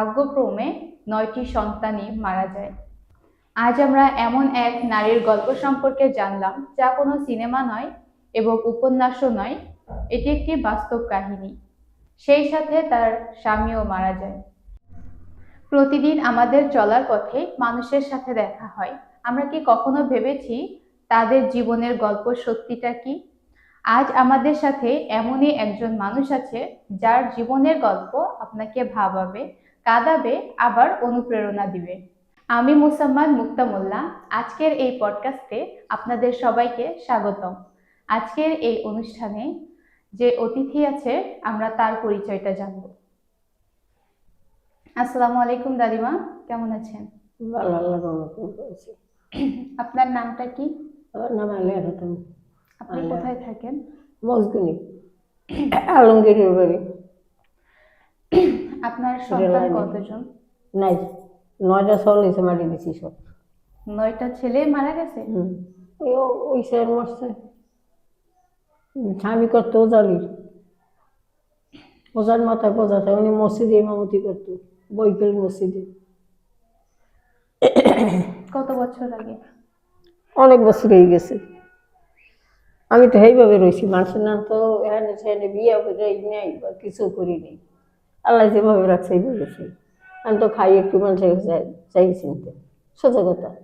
ভাগ্যক্রমে নয়টি সন্তানই মারা যায়। আজ আমরা এমন এক নারীর গল্প সম্পর্কে জানলাম, যা কোনো সিনেমা নয় এবং উপন্যাসও নয়, এটি একটি বাস্তব কাহিনী। সেই সাথে তার স্বামীও মারা যায়। প্রতিদিন আমাদের চলার পথে মানুষের সাথে দেখা হয়। আমরা কি কখনো ভেবেছি তাদের জীবনের গল্প সত্যিটা কি? আজ আমাদের সাথে এমনই একজন মানুষ আছে, যার জীবনের গল্প আপনাকে ভাবাবে। কাঁদাবে আবার অনুপ্রেরণা দিবে। আমি মুসাম্মাদ মুক্তা মোল্লা আজকের এই পডকাস্টে আপনাদের সবাইকে স্বাগতম। আজকের এই অনুষ্ঠানে যে অতিথি আছে আমরা তার পরিচয়টা জানব। আসসালামু আলাইকুম দাদিমা কেমন আছেন? আপনার নামটা কি? আমার নাম আলিয়া খাতুন আপনি কোথায় থাকেন? মজগুনি আলমগীরের বাড়ি। আপনার সন্তান। কতজন? নাই নয়টা চল্লিশে মারি দিছি সব। নয়টা ছেলে মারা গেছে? ওই ও- ওই স্যার মরছে। স্বামী করতো ওজালির ওজার মাথায় বোঝাতে উনি মসজিদে ইমামতি করতো বৈকাল মসজিদে। কত বছর আগে? অনেক বছর হয়ে গেছে। আমি তো সেইভাবে রয়েছি মানুষের নাম তো এখানে সেখানে বিয়ে করে নেই বা কিছু করি নেই। আল্লাহ যেভাবে রাখছে এইভাবে গেছে আমি তো খাই একটু মানুষের চাই- চাই চিনতে। সোজা কথা।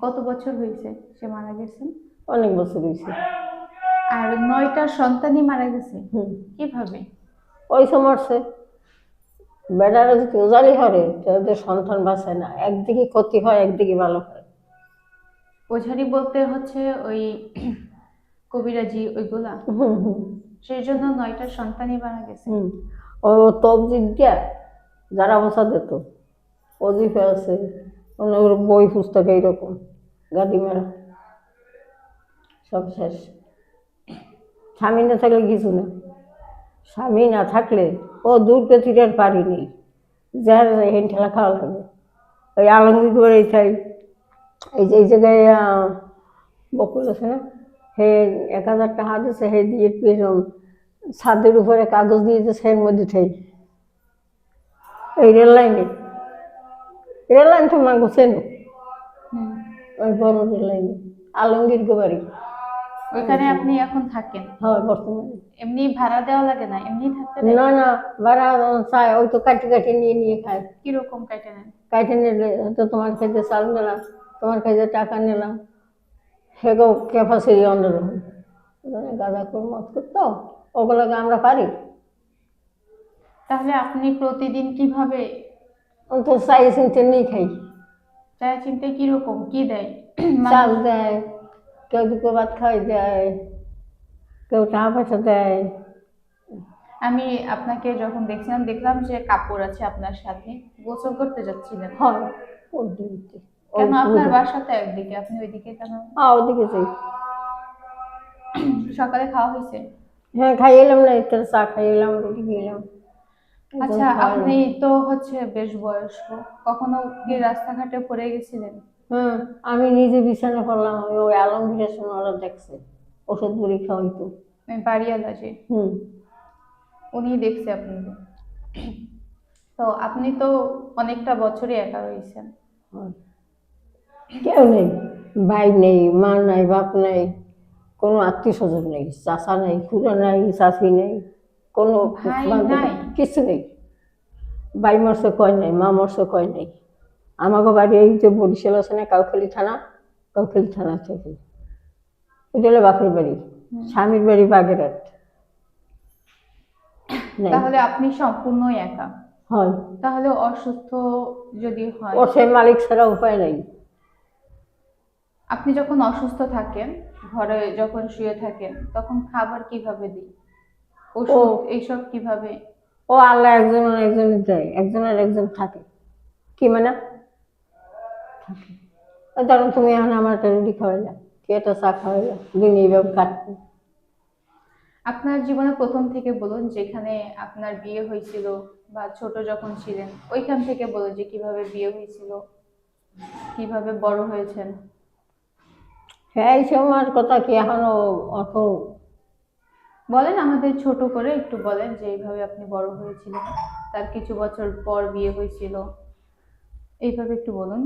কত বছর হয়েছে সে মারা গেছেন অনেক বছর হয়েছে। আর নয়টা সন্তানই মারা গেছে? কীভাবে? ওই সমর্ছে বেড়ারা যদি ওজালি হরে তাদের সন্তান বাঁচে না। একদিকে ক্ষতি হয় একদিকে ভালো হয়। ওঝারি বলতে হচ্ছে ওই কবিরাজি ওইগুলা? হুম হুম। সেই জন্য নয়টা সন্তানই মারা গেছে। ও তবজিদ দিয়া যারা বসা দিত অজিফে আছে ওর বই পুস্তক এইরকম, গাদি মেরা। সব শেষ। স্বামী না থাকলে কিছু না। স্বামী না থাকলে ও দূর গতির পারি নেই যার হেন ঠেলা খাওয়া লাগে। ওই আলমগীর করে খাই এই যে, এই জায়গায় বকুল আছে না? হে, এক হাজার টাকা দিয়েছে, হে, দিয়ে পেলাম ছাদের উপরে কাগজ দিয়েছে সের মধ্যে ঠাই। এই রেল লাইনে। রেল লাইন তো মাগো চেনো ওই বড় রেল লাইনে। আলমগীর গোবারি ওইখানে আপনি এখন থাকেন? হয় বর্তমানে। এমনি ভাড়া দেওয়া লাগে না? এমনি থাকতে দেয়? না না ভাড়া চায় ওই তো কাটি কাটি নিয়ে নিয়ে খায়। কীরকম কাটে নেন? কাটে নিলে তো তোমার কাছে চাল নিলাম তোমার কাছে টাকা নিলাম। সেগো ক্যাপাসিটি অন্যরকম গাঁদা করে মত করতো? ওগুলোকে আমরা পারি। তাহলে আপনি প্রতিদিন কীভাবে অন্ত চাই চিনতে নিয়ে খাই। চা চিনতে কীরকম? কি দেয়? চাল দেয় কেউ দুটো ভাত খাই দেয় কেউ টাকা পয়সা দেয়। আমি আপনাকে যখন দেখছিলাম দেখলাম যে কাপড় আছে আপনার সাথে গোসল করতে যাচ্ছিলেন। হয় ওই কেন আপনার বাসাতে একদিকে আপনি ওইদিকে কেন? হ্যাঁ ওদিকে যাই। সকালে খাওয়া হয়েছে? হ্যাঁ খাই এলাম না একটা চা খাই এলাম রুটি খেলাম আচ্ছা আপনি তো হচ্ছে বেশ বয়স্ক কখনো কি রাস্তাঘাটে পড়ে গেছিলেন? হ্যাঁ আমি নিজে বিছানা করলাম ওই আলমগীরের সময় ওরা দেখছে ওষুধ বুড়ি খাওয়াইতো। ওই বাড়িওয়ালা যে? হুম। উনি দেখছে আপনাকে তো আপনি তো অনেকটা বছরই একা রয়েছেন। কেউ নেই ভাই নেই মা নাই বাপ নাই। কোনো আত্মীয় স্বজন নেই চাচা নেই খুড়া নাই চাচি নেই কোনো নাই? কিছু নেই। ভাই মরছে কয় নাই মা মরছে কয় নাই। আমাকে বাড়ি এই যে বরিশাল আছে না কাউখালি থানা কাউখালি থানা থেকে ওইটা হলো বাপের বাড়ি স্বামীর বাড়ি বাগেরহাট। তাহলে আপনি সম্পূর্ণই একা? হয়। তাহলে অসুস্থ যদি হয়? সেই মালিক ছাড়া উপায় নাই। আপনি যখন অসুস্থ থাকেন ঘরে যখন শুয়ে থাকেন তখন খাবার কীভাবে দিই? ওষুধ এইসব কীভাবে? ও আল্লাহ একজন আর একজন দেয় একজনের একজন থাকে। কি মানে? থাকে। ধরুন তুমি এখন আমার একটা রুটি খাওয়াইলা কি একটা চা খাওয়াইলা দিন এইভাবে কাটবে আপনার জীবনে প্রথম থেকে বলুন যেখানে আপনার বিয়ে হয়েছিল বা ছোট যখন ছিলেন ওইখান থেকে বলুন যে কীভাবে বিয়ে হয়েছিল কীভাবে বড় হয়েছেন। হ্যাঁ এই সময়ের কথা কি এখনও অত বলেন? আমাদের ছোট করে একটু বলেন যে এইভাবে আপনি বড় হয়েছিলেন তার কিছু বছর পর বিয়ে হয়েছিল। এইভাবে একটু বলুন।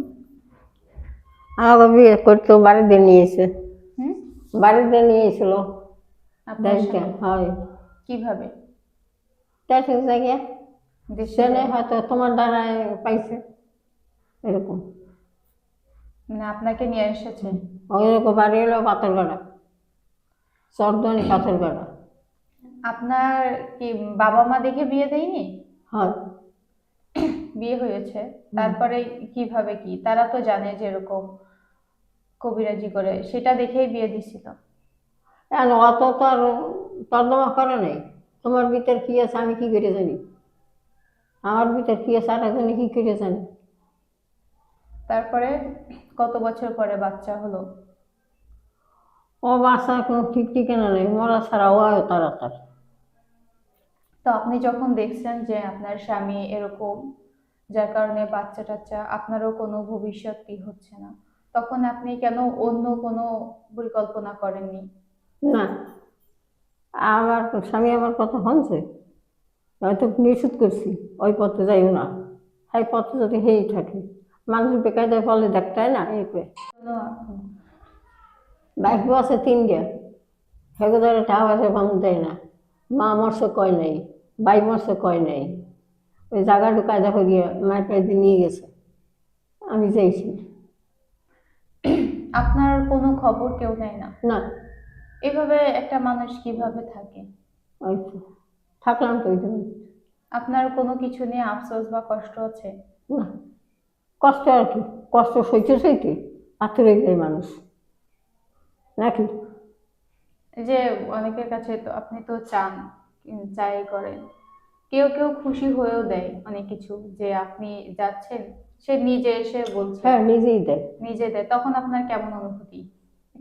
আমাকে বিয়ে করতে বাড়িতে নিয়েছে। হুম? বাড়িতে নিয়েছিল। আপনার হয়। কীভাবে? দেশের জায়গায় সেনে হয়তো তোমার দ্বারায় পাইছে। এরকম। মানে আপনাকে নিয়ে এসেছে? ওইরকম বাড়ি হলো পাথরগাড়া। চর্দনি পাথরগাড়া। আপনার কি বাবা মা দেখে বিয়ে দেয়নি? হয়। বিয়ে হয়েছে। তারপরে কীভাবে কি? তারা তো জানে যে এরকম কবিরাজি করে। সেটা দেখেই বিয়ে দিছিল। এখন অত তো আর তর্জমা করে নাই। তোমার ভিতর কি আছে আমি কি করে জানি? আমার ভিতর কি আছে আর কি করে জানি? তারপরে কত বছর পরে বাচ্চা হলো? ও বাসা কোনো ঠিক ঠিকানা নেই মরা ছাড়া আয় তাড়াতাড়ি। তো আপনি যখন দেখছেন যে আপনার স্বামী এরকম যার কারণে বাচ্চা টাচ্চা আপনারও কোনো ভবিষ্যৎ কি হচ্ছে না তখন আপনি কেন অন্য কোনো পরিকল্পনা করেননি? না। আমার স্বামী আমার কথা শুনছে? হয়তো নিষেধ করছি ওই পথে যাইও না। সেই পথে যদি হেই থাকে মানুষ বেকায়দায় ফলে দেখতে হয় না? এই বাইক আছে তিনটে। ধরে টাকা পয়সা ভাঙ দেয় না। মা মরছে কয় নাই? ভাই মরছে কয় নাই? ওই জায়গাটু কায়দা করিয়ে মায়ের পায়ে নিয়ে গেছে। আমি যাইছি আপনার কোনো খবর কেউ নেয় না? না। এভাবে একটা মানুষ কীভাবে থাকে? ওই তো। থাকলাম তো ওই জন্য আপনার কোনো কিছু নিয়ে আফসোস বা কষ্ট আছে? না। কষ্ট আর কি? কষ্ট সইতে সইতে পাথর মানুষ। নাকি? যে অনেকের কাছে তো আপনি তো চান চাই করেন। কেউ কেউ খুশি হয়েও দেয় অনেক কিছু। যে আপনি যাচ্ছেন সে নিজে এসে বলছে। হ্যাঁ নিজেই দেয়। নিজে দেয়। তখন আপনার কেমন অনুভূতি?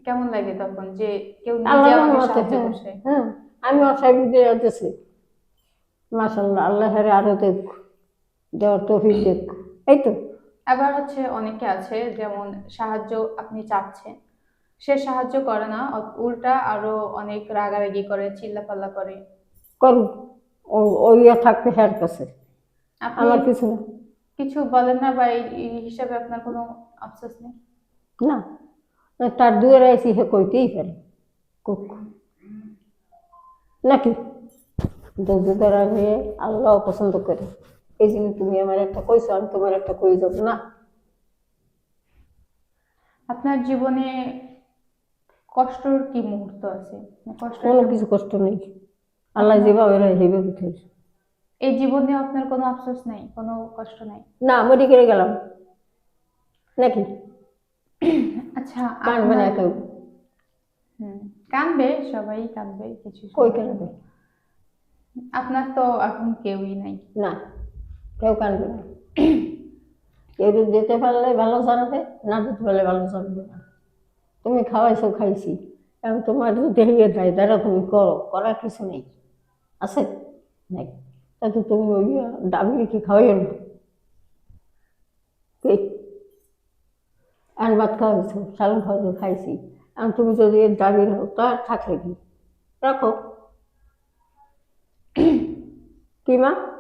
কেমন লাগে তখন যে কেউ নিজে আমাকে রহমতে, সাহায্য হ্যাঁ, করছে? হ্যাঁ আমি অসাবি দিয়ে যেতেছি মাসাল্লাহ আল্লাহরে আরও দেখ দেওয়ার তৌফিক দেখ। এই তো। আবার হচ্ছে অনেকে আছে যেমন সাহায্য আপনি চাচ্ছেন। সে সাহায্য করে না উল্টা আরও অনেক রাগারাগি করে চিল্লাপাল্লা করে। করুক ওই থাকবে হ্যার কাছে। আমার কিছু না। কিছু বলেন না বা এই হিসাবে আপনার কোনো আফসোস নেই? না। তার দুয়ারে আইসি হে কইতেই পারে। কুক। নাকি? দুধের আগে আল্লাহ পছন্দ করে। এই জন্য তুমি আমার একটা কইছো আমি তোমার একটা কই যাব না। আপনার জীবনে কষ্টর কি মুহূর্ত আছে? মানে কোনো কিছু কষ্ট নেই। আল্লাহ যেভাবে রাখে সেইভাবে উঠেছে এই জীবনে আপনার কোনো আফসোস নেই? কোনো কষ্ট নেই? না মরি করে গেলাম। নাকি? আচ্ছা কানবে না কেউ কাঁদবে সবাই কাঁদবে কিছু কই। কানবে? আপনার তো এখন কেউই নাই। না। কেউ কানবে না। কেউ দিতে পারলে ভালো জানবে, না দিতে পারলে ভালো জানবে না। তুমি খাওয়াইছো, খাইছি। এখন তোমার যদি ইয়ে দেয় দাঁড়া তুমি করো, করার কিছু নেই। আছে? নাই। তা তো তুমি ওই দাবি রেখে খাওয়াইও না? কে? আর ভাত খাওয়াইছো সালন খাওয়াইছো খাইছি। এখন তুমি যদি এর দাবি রাখো তা আর থাকলে কি? রাখো। কি মা?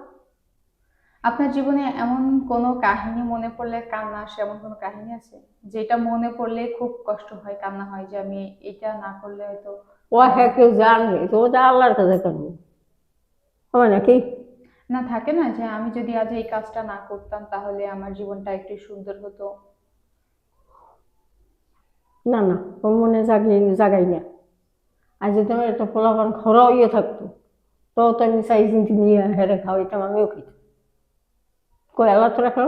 আপনার জীবনে এমন কোনো কাহিনী মনে পড়লে কান্না আসে? এমন কোনো কাহিনী আছে? যেটা মনে পড়লে খুব কষ্ট হয় কান্না হয় যে আমি এটা না করলে হয়তো ও হ্যাঁ কেউ জানবে। তো ওটা আল্লাহর কাছে করব হবে নাকি? না থাকে না যে আমি যদি আজ এই কাজটা না করতাম তাহলে আমার জীবনটা একটু সুন্দর হতো। না না ও মনে জাগিয়ে জাগাই না। আর যদি আমার একটা পোলাপান খরাও ইয়ে থাকতো তো তো আমি চাই নিয়ে হেরে খাওয়াইতাম আমিও খাইতাম কই আল্লাহ তো রাখল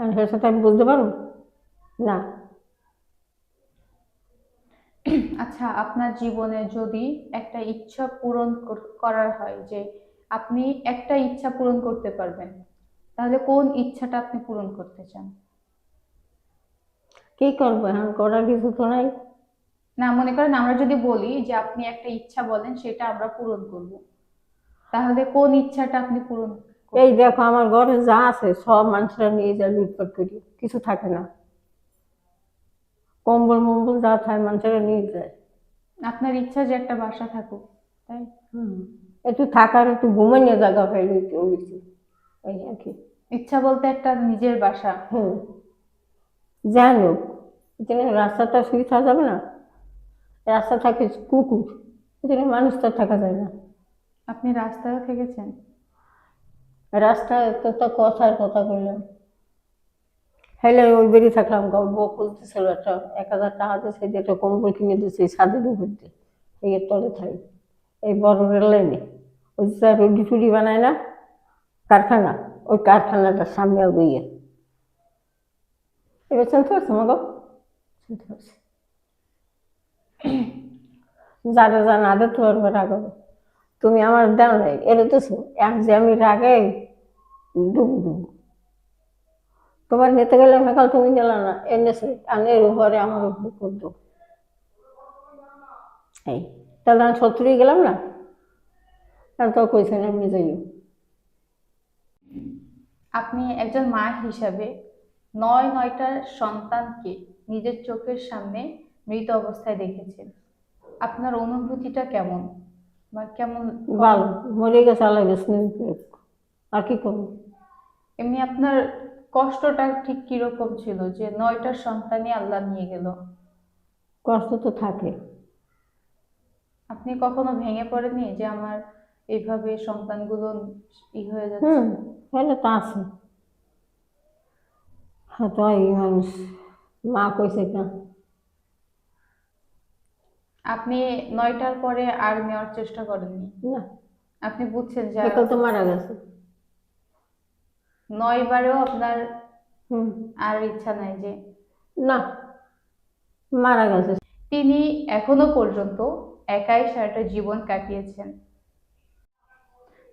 না? হের সাথে আমি বুঝতে পারব? না। আচ্ছা আপনার জীবনে যদি একটা ইচ্ছা পূরণ করার হয় যে আপনি একটা ইচ্ছা পূরণ করতে পারবেন তাহলে কোন ইচ্ছাটা আপনি পূরণ করতে চান? কি করব? এখন করার কিছু তো নাই। না মনে করেন আমরা যদি বলি যে আপনি একটা ইচ্ছা বলেন সেটা আমরা পূরণ করব। তাহলে কোন ইচ্ছাটা আপনি পূরণ? এই দেখো আমার ঘরে যা আছে সব মানুষরা নিয়ে যায় লুটপাট করি কিছু থাকে না। কম্বল মম্বল যা থাকে মানুষেরা নিয়ে যায়। আপনার ইচ্ছা যে একটা বাসা থাকুক তাই? একটু থাকার একটু ঘুমাইয়ে জায়গা পাইনি ওই কিছু এই আর কি। ইচ্ছা বলতে একটা নিজের বাসা। হুম যাই হোক এখানে রাস্তাটা শুয়ে থাকা যাবে না? রাস্তা থাকে কুকুর এখানে মানুষ তো থাকা যায় না। আপনি রাস্তায় থেকেছেন? রাস্তায় তো তো কথার কথা কইলাম। হেলে ওই বেরিয়ে থাকলাম গল্প খুলতেছিল একটা, এক হাজার টাকা দিয়েছে যে একটা কম্বল কিনে দিয়েছে ছাদের উপর দিয়ে, এই তলে থাই। এই বড় রেল লাইনে। ওই যে রুটি টুটি বানায় না, কারখানা, ওই কারখানাটার সামনে গিয়ে এবার চিনতে পারছ আমাকে চিনতে পারছি। যারা যা না দিতে পারবে, রাগো তুমি আমার দাও নাই এর তো এক যে আমি রাগে ডুব ডুব। তোমার নিতে গেলে মেকাল তুমি গেলে না এনেছে এর উপরে আমার উপরে করতো এই, তাহলে আমি সত্তরই গেলাম না? আর তো কইছেন আমি যাই আপনি একজন মা হিসাবে নয় নয়টা সন্তানকে নিজের চোখের সামনে মৃত অবস্থায় দেখেছেন। আপনার অনুভূতিটা কেমন? বা কেমন ভালো মরে গেছে আল্লাহ গেছে আর কি করব? এমনি আপনার কষ্টটা ঠিক কীরকম ছিল যে নয়টা সন্তানই আল্লাহ নিয়ে গেল? কষ্ট তো থাকে। আপনি কখনো ভেঙে পড়েননি যে আমার এইভাবে সন্তানগুলো ই হয়ে যাচ্ছে? তো আছে। হ্যাঁ তো মানুষ মা কইছে না আপনি নয়টার পরে আর নেওয়ার চেষ্টা করেননি। না। আপনি বুঝছেন যে তো মারা গেছে। নয় বারেও আপনার আর ইচ্ছা নাই যে না মারা গেছে। তিনি এখনও পর্যন্ত একাই সারাটা জীবন কাটিয়েছেন।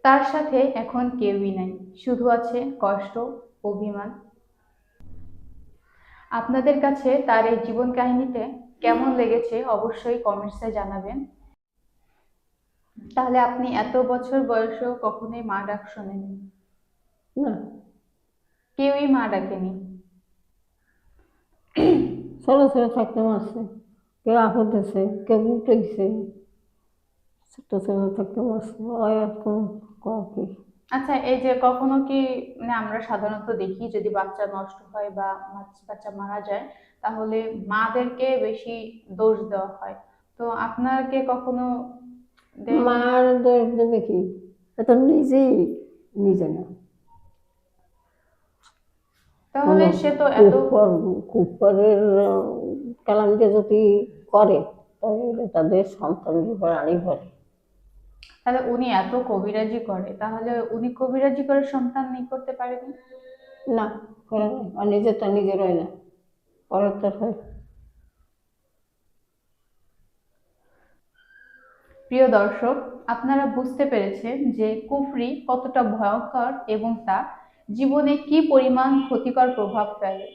তার সাথে এখন কেউই নাই শুধু আছে কষ্ট অভিমান। আপনাদের কাছে তার এই জীবন কাহিনীতে কেমন লেগেছে অবশ্যই কমেন্টসে জানাবেন। তাহলে আপনি এত বছর বয়সেও কখনোই মা ডাক শোনেননি? না। কেউই মা ডাকেনি? ছোট ছোট থাকতে মারছে। কেউ আপদ দিছে কেউ গেছে। ছোট ছোট থাকতে মারছে। ওই এখন কি? আচ্ছা এই যে কখনো কি মানে আমরা সাধারণত দেখি যদি বাচ্চা নষ্ট হয় বা বাচ্চা মারা যায় তাহলে মাদেরকে বেশি দোষ দেওয়া হয়। তো আপনাকে কখনো মার দোষ দেবে কি? এটা নিজেই নিজে না। তাহলে সে তো এত কুফরের কালামকে যদি করে তাহলে তাদের সন্তানের উপর আনি পড়ে তাহলে উনি এত কবিরাজি করে তাহলে উনি কবিরাজি করে সন্তান নেই করতে পারেনি না করে না আর নিজের তো নিজের হয় না পরের তো হয়। প্রিয় দর্শক আপনারা বুঝতে পেরেছেন যে কুফরি কতটা ভয়ঙ্কর এবং তা জীবনে কি পরিমাণ ক্ষতিকর প্রভাব ফেলে।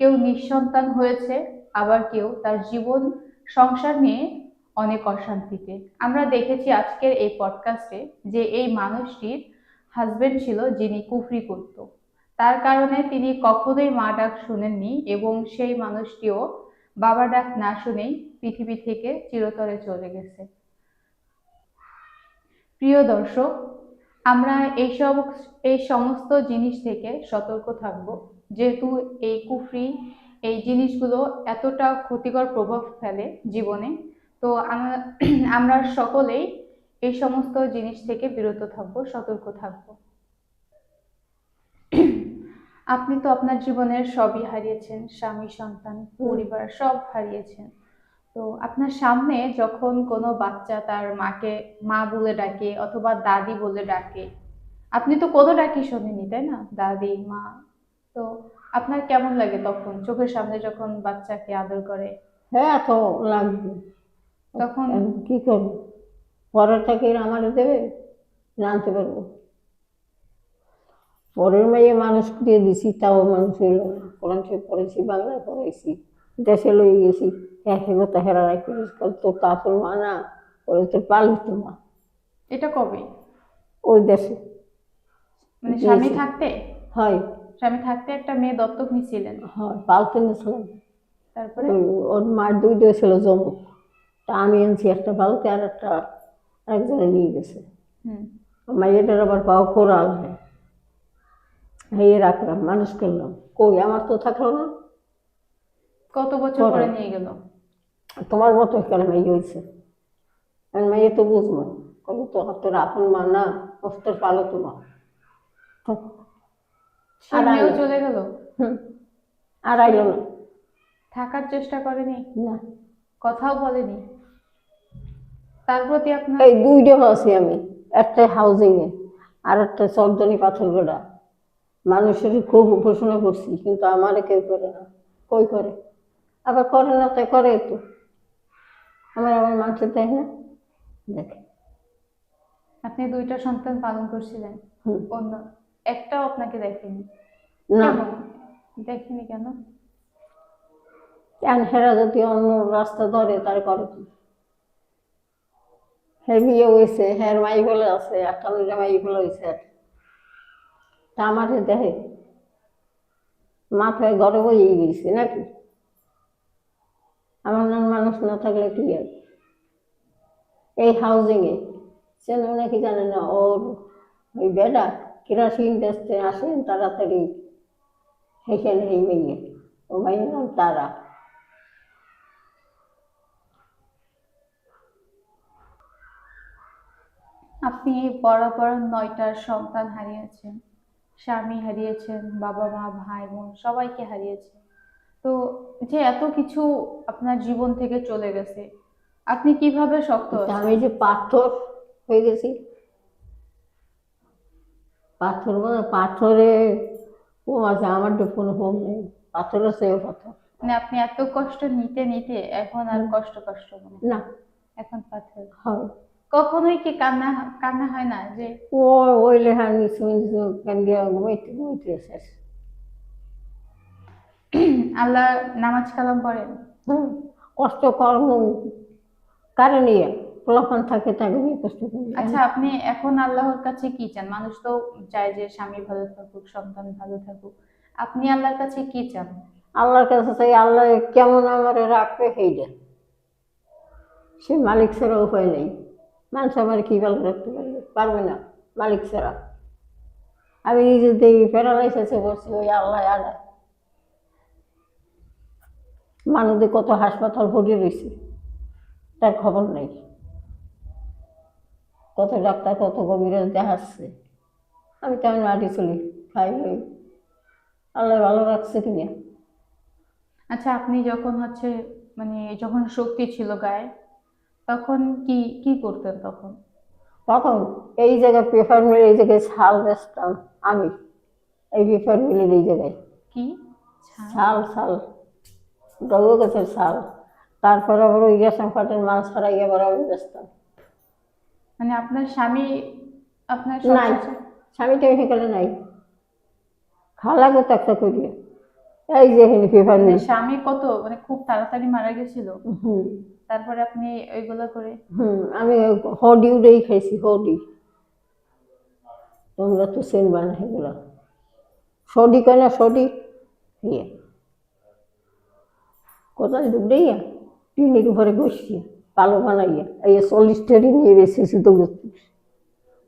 কেউ নিঃসন্তান হয়েছে আবার কেউ তার জীবন সংসার নিয়ে অনেক অশান্তিতে। আমরা দেখেছি আজকের এই পডকাস্টে যে এই মানুষটির হাজবেন্ড ছিল যিনি কুফরি করত। তার কারণে তিনি কখনোই মা ডাক শুনেননি এবং সেই মানুষটিও বাবা ডাক না শুনেই পৃথিবী থেকে চিরতরে চলে গেছে। প্রিয় দর্শক, আমরা এইসব এই সমস্ত জিনিস থেকে সতর্ক থাকব। যেহেতু এই কুফরি, এই জিনিসগুলো এতটা ক্ষতিকর প্রভাব ফেলে জীবনে তো আমরা আমরা সকলেই এই সমস্ত জিনিস থেকে বিরত থাকব সতর্ক থাকব। আপনি তো আপনার জীবনের সবই হারিয়েছেন স্বামী সন্তান পরিবার সব হারিয়েছেন। তো আপনার সামনে যখন কোনো বাচ্চা তার মাকে মা বলে ডাকে অথবা দাদি বলে ডাকে আপনি তো কোনো ডাকি শোনেনি তাই না? দাদি মা। তো আপনার কেমন লাগে তখন? চোখের সামনে যখন বাচ্চাকে আদর করে? হ্যাঁ তো লাগবে। তখন কি করব? পরের থেকে আমার দেবে? জানতে পারব। পরের মেয়ে মানুষ দিয়ে দিছি তাও মানুষ হইল না। কোরআন শরীফ পড়েছি বাংলায় পড়াইছি দেশে লই গেছি। একে কথা হেরা রাখি তোর কাপড় মা না ওরে তোর পালিত মা এটা কবে? ওই দেশে। মানে স্বামী থাকতে? হয়। স্বামী থাকতে একটা মেয়ে দত্তক নিছিলেন। হয় পালতে নিয়েছিলাম তারপরে? ওর মার দুই ছিল জমুক তা আমি আনছি একটা পালতে আর একটা আরেকজনে নিয়ে গেছে। হুম। মাইয়েটার আবার পাও কোরাল হয়। রাখলাম মানুষ করলাম। কই আমার তো থাকল না। কত বছর পরে। নিয়ে গেল? তোমার মতো কেন মেয়ে হয়েছে। আর মেয়ে তো বুঝব কত তো তোর আপন মা না কষ্টের পালো তোমার। আর চলে গেল? আর আইলো না। থাকার চেষ্টা করেনি? না। কথাও বলেনি? তার প্রতি আপনার এই দুইটা আছি আমি একটা হাউজিং এ আর একটা চরদনি পাথর গোড়া। মানুষের খুব উপাসনা করছি কিন্তু আমারে কেউ করে না। কই করে? আবার করে না তাই করে তো। আমার আমার মানুষের দেয় না। দেখে। আপনি দুইটা সন্তান পালন করছিলেন। অন্য একটাও আপনাকে দেখেনি। না? দেখেনি কেন? কেন? হেরা যদি অন্য রাস্তা ধরে তার করে কি? হ্যাঁ বিয়ে হয়েছে হ্যাঁ মানুষ না থাকলে কি আর এই হাউজিংয়ে চেন নাকি জানে না? ওর ওই বেটা কেরাসিন আসেন তাড়াতাড়ি সেখানে এই মেয়ে ও মেয়ের নাম তারা। আপনি বরাবর নয়টার সন্তান হারিয়েছেন। স্বামী হারিয়েছেন বাবা মা ভাই বোন সবাইকে হারিয়েছেন। তো যে এত কিছু আপনার জীবন থেকে চলে গেছে আপনি কীভাবে শক্ত আমি যে পাথর হয়ে গেছি পাথর মানে পাথরে ও আছে আমার তো কোনো হোম নেই পাথর আছে পাথর। মানে আপনি এত কষ্ট নিতে নিতে এখন আর কষ্ট কষ্ট না। এখন পাথর। হয়। কখনোই কি কান্না কান্না হয় না যে ও ওই লেখা নিচু নিচু কান্দিয়া ঘুমাইতে ঘুমাইতে শেষ। আল্লাহ নামাজ কালাম পড়েন? কষ্ট কর্ম কারণ পোলাপান থাকে তাকে নিয়ে কষ্ট করি। আচ্ছা আপনি এখন আল্লাহর কাছে কি চান? মানুষ তো চায় যে স্বামী ভালো থাকুক সন্তান ভালো থাকুক। আপনি আল্লাহর কাছে কি চান? আল্লাহর কাছে চাই আল্লাহ কেমন আমার রাখবে সেইটা। সে মালিক ছাড়া উপায় নেই। মানুষ আমার কি ভালো রাখতে পারবে? পারবে না, মালিক ছাড়া। আমি নিজে দেখি প্যারালাইসিসে বসছি ওই আল্লাহ আল্লাহ মানুষদের কত হাসপাতাল ভরে রয়েছে, তার খবর নেই। কত ডাক্তার, কত গভীরে দেখাচ্ছে আমি তেমন মাটি চলি, খাই লই। আল্লাহ ভালো রাখছে কিনা আচ্ছা আপনি যখন হচ্ছে মানে যখন শক্তি ছিল গায়ে তখন কি কি করতেন তখন? তখন এই জায়গায় পেপার মিল এই জায়গায় ছাল বেচতাম আমি। এই পেপার মিলের এই জায়গায়। কি? ছাল? ছাল গরু গাছের ছাল। তারপরে আবার ওই রেশন কার্ডের মাল ছাড়াই আবার আমি বেচতাম। মানে আপনার স্বামী আপনার নাই। সংসার- স্বামীটা সেখানে নাই। খালা একটা করিয়ে। এই যে এখানে পেপার মিল স্বামী কত মানে খুব তাড়াতাড়ি মারা গেছিল। তারপরে আপনি ওইগুলো করে হুম আমি হডি উড়েই খাইছি হডি তোমরা তো চেনবা না সেগুলো সডি কয় না সডি ইয়ে। কোথায় ডুবড়াইয়া টিনের উপরে বসছি পালো বানাইয়া। এই চল্লিশ টেরি নিয়ে বেসেছি দৌড়চ্ছি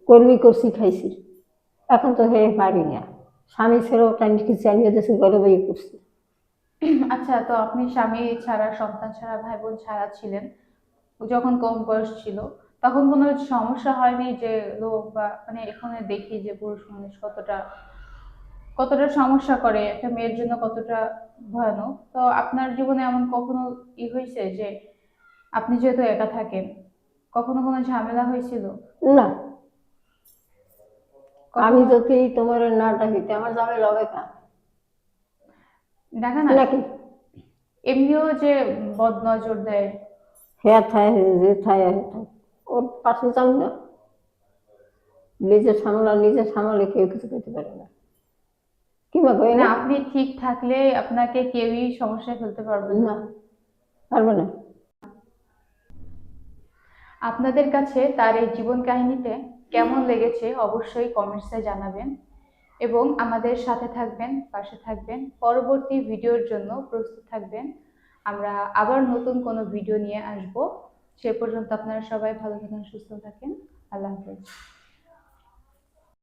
কর্মী করছি খাইছি। এখন তো হে পারি না। স্বামী ছেড়েও টাইমকে চালিয়ে দিয়েছি ঘরে বইয়ে করছি আচ্ছা তো আপনি স্বামী ছাড়া সন্তান ছাড়া ভাই বোন ছাড়া ছিলেন যখন কম বয়স ছিল তখন কোনো সমস্যা হয়নি যে লোক বা মানে এখানে দেখি যে পুরুষ মানুষ কতটা কতটা সমস্যা করে একটা মেয়ের জন্য কতটা ভয়ানক? তো আপনার জীবনে এমন কখনো ই হয়েছে যে আপনি যেহেতু একা থাকেন কখনো কোনো ঝামেলা হয়েছিল? না। আমি যদি তোমার না ডাকিতে আমার যাবে লবে কা দেখা না নাকি? এমনিও যে বদ নজর দেয়। হ্যাঁ থায় যে থায় ওর পাশে যাও না। নিজে সামলা নিজে সামলে কেউ কিছু করতে পারে না। কিংবা কই না? আপনি ঠিক থাকলে আপনাকে কেউই সমস্যায় ফেলতে পারবে না পারবে না। আপনাদের কাছে তার এই জীবন কাহিনীতে কেমন লেগেছে অবশ্যই কমেন্টসে জানাবেন। এবং আমাদের সাথে থাকবেন, পাশে থাকবেন। পরবর্তী ভিডিওর জন্য প্রস্তুত থাকবেন। আমরা আবার নতুন কোনো ভিডিও নিয়ে আসব। সে পর্যন্ত আপনারা সবাই ভালো থাকেন, সুস্থ থাকেন। আল্লাহ হাফেজ।